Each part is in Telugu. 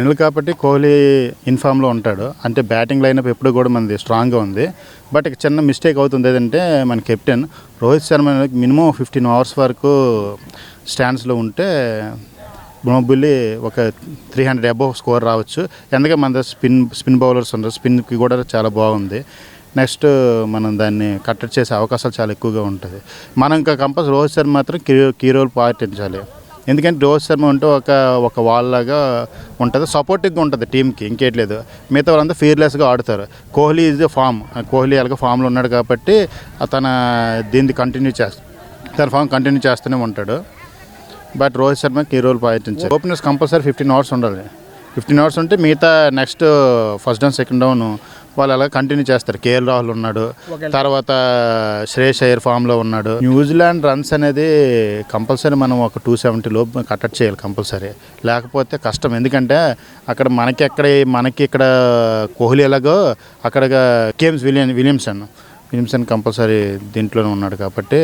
ఫైనల్ కాబట్టి కోహ్లీ ఇన్ఫామ్లో ఉంటాడు. అంటే బ్యాటింగ్ లైనప్ ఎప్పుడు కూడా మనది స్ట్రాంగ్గా ఉంది. బట్ చిన్న మిస్టేక్ అవుతుంది ఏదంటే మన captain Rohit Sharma minimum fifteen hours వరకు స్టాండ్స్లో ఉంటే బుల్లి ఒక త్రీ హండ్రెడ్ అబోవ్ స్కోర్ రావచ్చు. ఎందుకంటే మన స్పిన్ స్పిన్ బౌలర్స్ ఉన్నారు. స్పిన్కి కూడా చాలా బాగుంది. నెక్స్ట్ మనం దాన్ని కట్టడి చేసే అవకాశాలు చాలా ఎక్కువగా ఉంటుంది. మనం ఇంకా కంపల్సరీ రోహిత్ శర్మ మాత్రం కీ కీ రోల్ పాటించాలి. ఎందుకంటే రోహిత్ శర్మ ఉంటే ఒక ఒక వాల్ లాగా ఉంటుంది. సపోర్టివ్గా ఉంటుంది టీంకి ఇంకేట్లేదు మిగతా వాళ్ళంతా ఫీర్లెస్గా ఆడుతారు. Kohli is the form Kohli అలాగే ఫామ్లో ఉన్నాడు కాబట్టి తన దీన్ని కంటిన్యూ చేస్తా తన ఫామ్ కంటిన్యూ చేస్తూనే ఉంటాడు. బట్ రోహిత్ శర్మకి ఈ రోల్ పాటించారు. ఓపెనర్స్ కంపల్సరీ ఫిఫ్టీన్ అవర్స్ ఉండాలి. ఫిఫ్టీన్ అవర్స్ ఉంటే మిగతా next first down second down వాళ్ళు అలా కంటిన్యూ చేస్తారు. కేఎల్ రాహుల్ ఉన్నాడు. తర్వాత శ్రేయస్ అయ్యర్ ఫామ్లో ఉన్నాడు. న్యూజిలాండ్ రన్స్ అనేది కంపల్సరీ మనం ఒక టూ సెవెంటీ లోపు కట్టడి చేయాలి కంపల్సరీ లేకపోతే కష్టం. ఎందుకంటే అక్కడ మనకి ఎక్కడ మనకి ఇక్కడ కోహ్లీ ఎలాగో అక్కడ కేమ్స్ విలియం విలియమ్సన్ విలియమ్సన్ కంపల్సరీ దీంట్లోనే ఉన్నాడు కాబట్టి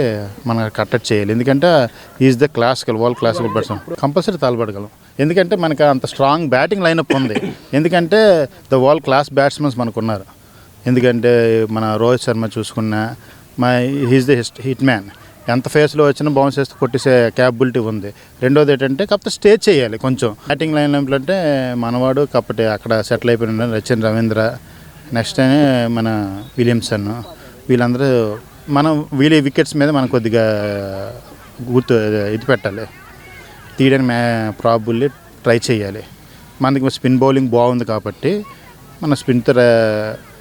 మనం కట్టట్ చేయాలి. ఎందుకంటే is the classical world classical person compulsory తలబడగలం. ఎందుకంటే మనకి అంత స్ట్రాంగ్ బ్యాటింగ్ లైనప్ ఉంది. ఎందుకంటే ద వరల్డ్ క్లాస్ బ్యాట్స్మెన్స్ మనకు ఉన్నారు ఎందుకంటే మన రోహిత్ శర్మ చూసుకున్న మా హీస్ ద హిట్ మ్యాన్ ఎంత ఫేస్లో వచ్చినా బౌన్స్ చేస్తే కొట్టేసే క్యాపబిలిటీ ఉంది. రెండోది ఏంటంటే కాకపోతే స్టే చేయాలి కొంచెం. బ్యాటింగ్ లైన్ అంటే మనవాడు కాబట్టి అక్కడ సెటిల్ అయిపోయిన రచిన్ రవీంద్ర నెక్స్ట్ మన విలియమ్సన్ వీళ్ళందరూ మనం వీళ్ళ వికెట్స్ మీద మనం కొద్దిగా గుర్తు ఇది పెట్టాలి. తీయడానికి మ్యా ప్రాబుల్లీ ట్రై చేయాలి. మనకి స్పిన్ బౌలింగ్ బాగుంది కాబట్టి మన స్పిన్తో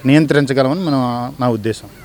నియంత్రించగలమని మనం నా ఉద్దేశం.